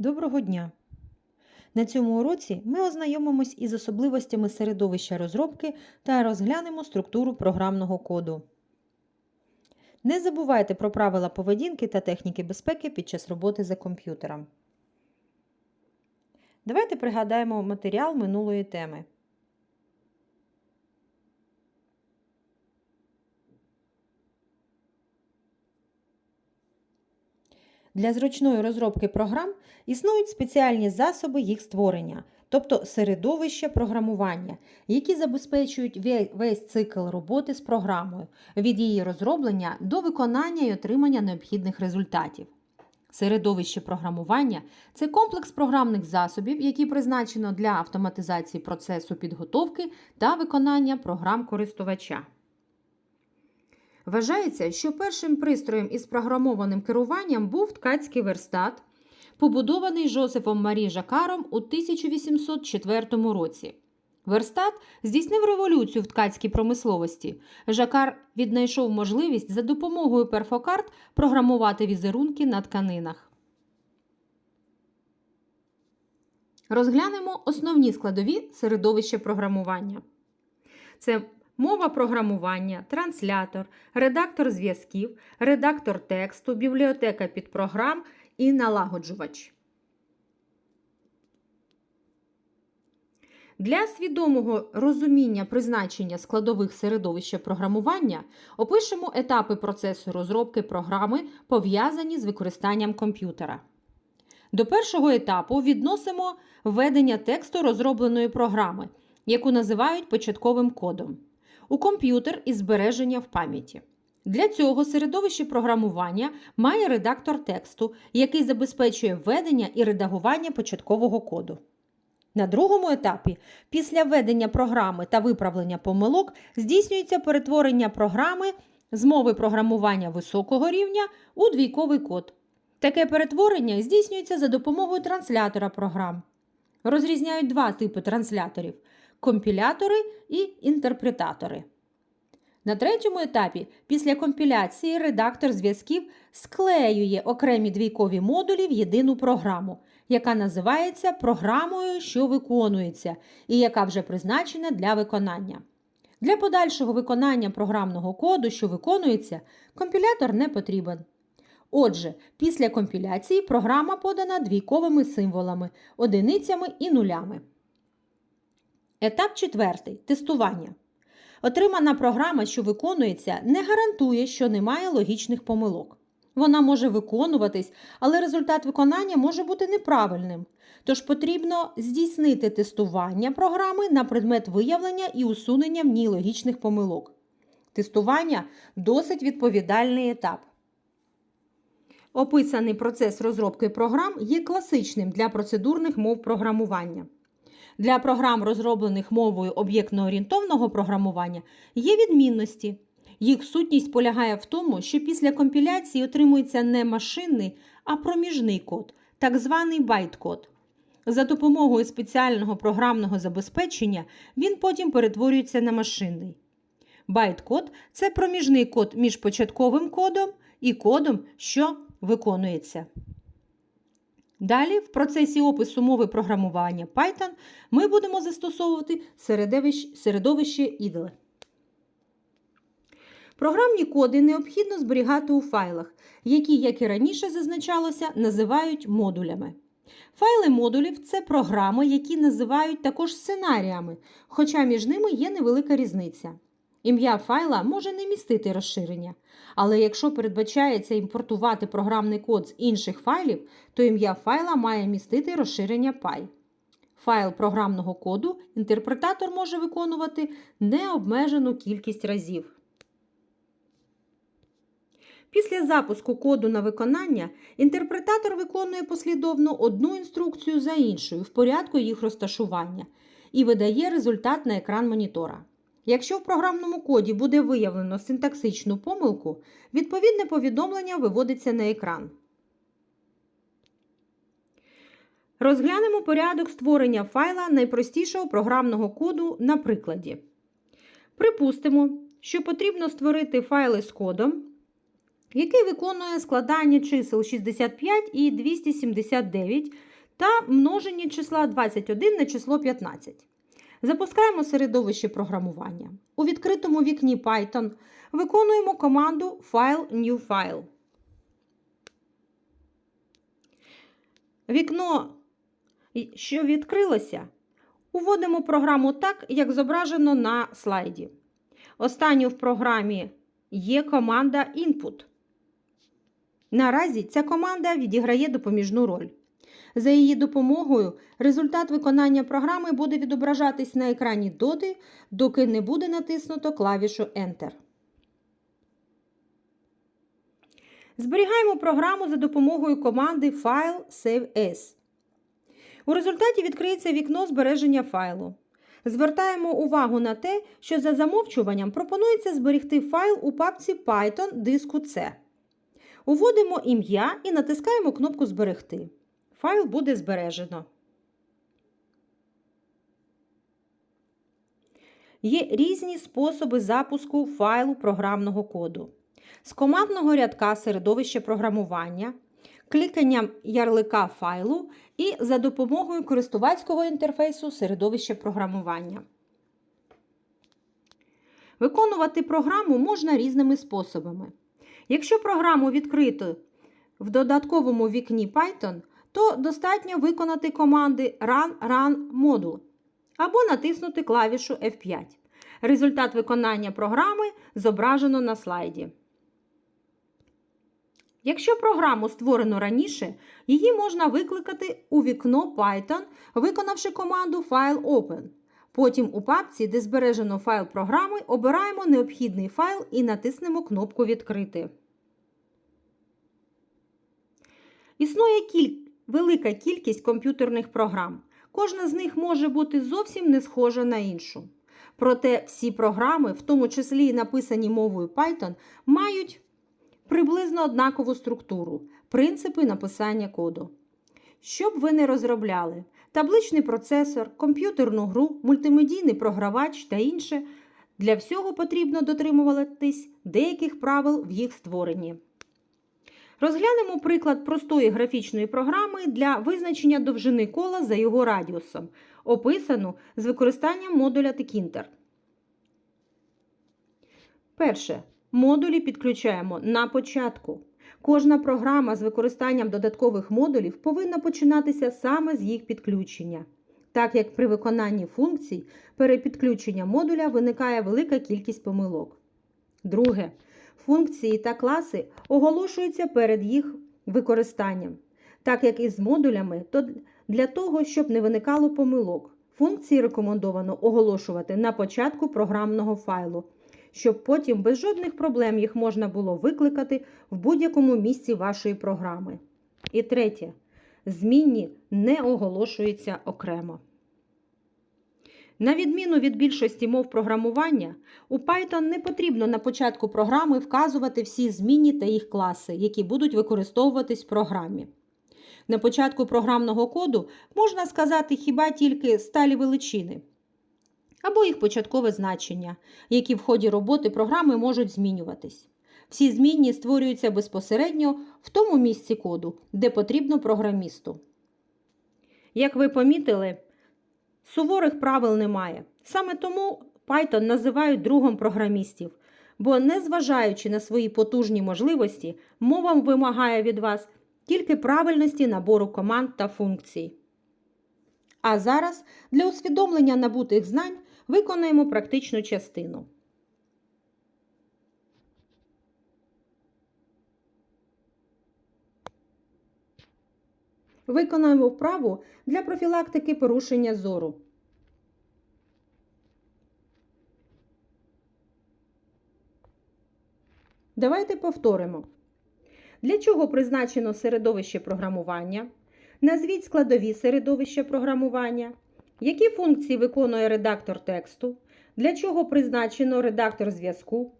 Доброго дня! На цьому уроці ми ознайомимось із особливостями середовища розробки та розглянемо структуру програмного коду. Не забувайте про правила поведінки та техніки безпеки під час роботи за комп'ютером. Давайте пригадаємо матеріал минулої теми. Для зручної розробки програм існують спеціальні засоби їх створення, тобто середовище програмування, які забезпечують весь цикл роботи з програмою від її розроблення до виконання і отримання необхідних результатів. Середовище програмування це комплекс програмних засобів, які призначено для автоматизації процесу підготовки та виконання програм користувача. Вважається, що першим пристроєм із програмованим керуванням був ткацький верстат, побудований Жозефом Марі Жакаром у 1804 році. Верстат здійснив революцію в ткацькій промисловості. Жакар віднайшов можливість за допомогою перфокарт програмувати візерунки на тканинах. Розглянемо основні складові середовища програмування. Це мова програмування, транслятор, редактор зв'язків, редактор тексту, бібліотека підпрограм і налагоджувач. Для свідомого розуміння призначення складових середовища програмування опишемо етапи процесу розробки програми, пов'язані з використанням комп'ютера. До першого етапу відносимо введення тексту розробленої програми, яку називають початковим кодом, у комп'ютер і збереження в пам'яті. Для цього середовище програмування має редактор тексту, який забезпечує введення і редагування початкового коду. На другому етапі, після введення програми та виправлення помилок, здійснюється перетворення програми з мови програмування високого рівня у двійковий код. Таке перетворення здійснюється за допомогою транслятора програм. Розрізняють два типи трансляторів компілятори і інтерпретатори. На третьому етапі, після компіляції, редактор зв'язків склеює окремі двійкові модулі в єдину програму, яка називається програмою, що виконується, і яка вже призначена для виконання. Для подальшого виконання програмного коду, що виконується, компілятор не потрібен. Отже, після компіляції програма подана двійковими символами, одиницями і нулями. Етап четвертий тестування. Отримана програма, що виконується, не гарантує, що немає логічних помилок. Вона може виконуватись, але результат виконання може бути неправильним. Тож потрібно здійснити тестування програми на предмет виявлення і усунення в ній логічних помилок. Тестування досить відповідальний етап. Описаний процес розробки програм є класичним для процедурних мов програмування. Для програм, розроблених мовою об'єктно-орієнтовного програмування, є відмінності. Їх сутність полягає в тому, що після компіляції отримується не машинний, а проміжний код, так званий байт-код. За допомогою спеціального програмного забезпечення він потім перетворюється на машинний. Байт-код це проміжний код між початковим кодом і кодом, що виконується. Далі, в процесі опису мови програмування Python, ми будемо застосовувати середовище, IDLE. Програмні коди необхідно зберігати у файлах, які, як і раніше зазначалося, називають модулями. Файли модулів це програми, які називають також сценаріями, хоча між ними є невелика різниця. Ім'я файла може не містити розширення, але якщо передбачається імпортувати програмний код з інших файлів, то ім'я файла має містити розширення PY. Файл програмного коду інтерпретатор може виконувати необмежену кількість разів. Після запуску коду на виконання інтерпретатор виконує послідовно одну інструкцію за іншою в порядку їх розташування і видає результат на екран монітора. Якщо в програмному коді буде виявлено синтаксичну помилку, відповідне повідомлення виводиться на екран. Розглянемо порядок створення файла найпростішого програмного коду на прикладі. Припустимо, що потрібно створити файли з кодом, який виконує складання чисел 65 і 279 та множення числа 21 на число 15. Запускаємо середовище програмування. У відкритому вікні Python виконуємо команду File New File. Вікно, що відкрилося, уводимо програму так, як зображено на слайді. Останньою в програмі є команда Input. Наразі ця команда відіграє допоміжну роль. За її допомогою результат виконання програми буде відображатись на екрані доти, доки не буде натиснуто клавішу Enter. Зберігаємо програму за допомогою команди File Save As. У результаті відкриється вікно збереження файлу. Звертаємо увагу на те, що за замовчуванням пропонується зберегти файл у папці Python диску C. Уводимо ім'я і натискаємо кнопку Зберегти. Файл буде збережено. Є різні способи запуску файлу програмного коду. З командного рядка середовище програмування, кліканням ярлика файлу і за допомогою користувацького інтерфейсу середовище програмування. Виконувати програму можна різними способами. Якщо програму відкрито в додатковому вікні Python, то достатньо виконати команди Run Run Module або натиснути клавішу F5. Результат виконання програми зображено на слайді. Якщо програму створено раніше, її можна викликати у вікно Python, виконавши команду File Open. Потім у папці, де збережено файл програми, обираємо необхідний файл і натиснемо кнопку Відкрити. Існує кіль... велика кількість комп'ютерних програм. Кожна з них може бути зовсім не схожа на іншу. Проте всі програми, в тому числі і написані мовою Python, мають приблизно однакову структуру, принципи написання коду. Щоб ви не розробляли табличний процесор, комп'ютерну гру, мультимедійний програвач та інше, для всього потрібно дотримуватись деяких правил в їх створенні. Розглянемо приклад простої графічної програми для визначення довжини кола за його радіусом, описану з використанням модуля Tkinter. Перше. Модулі підключаємо на початку. Кожна програма з використанням додаткових модулів повинна починатися саме з їх підключення. Так як при виконанні функцій перепідключення модуля виникає велика кількість помилок. Друге. Функції та класи оголошуються перед їх використанням. Так як із модулями, то для того, щоб не виникало помилок, функції рекомендовано оголошувати на початку програмного файлу щоб потім без жодних проблем їх можна було викликати в будь-якому місці вашої програми. І третє. Змінні не оголошуються окремо. На відміну від більшості мов програмування, у Python не потрібно на початку програми вказувати всі змінні та їх класи, які будуть використовуватись в програмі. На початку програмного коду можна сказати хіба тільки сталі величини або їх початкове значення, які в ході роботи програми можуть змінюватись. Всі змінні створюються безпосередньо в тому місці коду, де потрібно програмісту. Як ви помітили, суворих правил немає. Саме тому Python називають другом програмістів, бо, незважаючи на свої потужні можливості, мова вимагає від вас тільки правильності набору команд та функцій. А зараз для усвідомлення набутих знань виконаємо практичну частину. Виконаємо вправу для профілактики порушення зору. Давайте повторимо. Для чого призначено середовище програмування? Назвіть складові середовища програмування. Які функції виконує редактор тексту? Для чого призначено редактор зв'язку?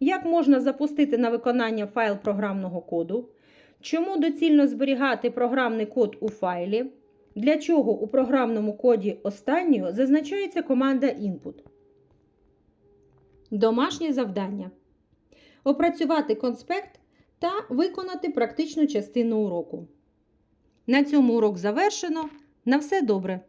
Як можна запустити на виконання файл програмного коду? Чому доцільно зберігати програмний код у файлі? Для чого у програмному коді останнього зазначається команда Input? Домашнє завдання. Опрацювати конспект та виконати практичну частину уроку. На цьому урок завершено. На все добре!